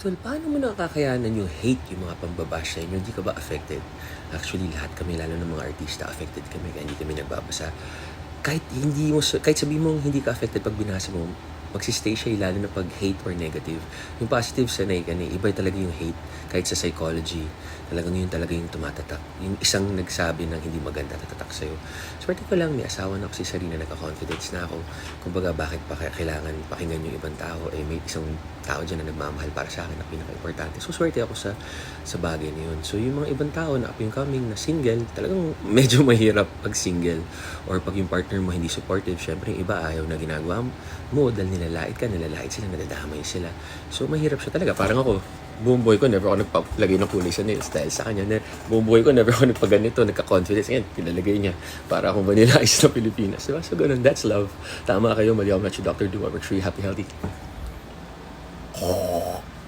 Idol, paano mo nakakayanan yung hate yung mga pambabash sa inyo? Hindi ka ba affected? Actually, lahat kami, lalo ng mga artista, affected kami kaya hindi kami nagbabasa. Kahit hindi mo, kahit sabihin mo hindi ka affected pag binasa mo, magsistay siya lalo na pag hate or negative. Yung positive sanay ka na, iba talaga yung hate. Kahit sa psychology, talagang yun talaga yung tumatatak. Yung isang nagsabi ng hindi maganda, tatatak sa'yo. Swerte ko lang, may asawa na ako si Sarina, nagka-confidence na ako. Kumbaga, bakit pa kailangan pakinggan yung ibang tao? Eh, may isang tao dyan na nagmamahal para sa akin na pinaka-importante. So, swerte ako sa sa bagay na yun. So, yung mga ibang tao na up and coming na single, talagang medyo mahirap pag single. Or pag yung partner mo hindi supportive, syempre iba ayaw na ginagawa mo dahil nilalait ka, nilalait sila, nadadamay sila. So, mahirap siya talaga. Parang ako, buong buhay ko, never ako nagpalagay ng kulay sa nails dahil sa kanya. Na, buong buhay ko, never ako nagpaganito, nagka-confidence. Ngayon, pinalagay niya para akong vanilla ice na Pilipinas. Diba? So, ganun, that's love. Tama kayo, mali ako, Match Dr. Do, for you, happy, healthy.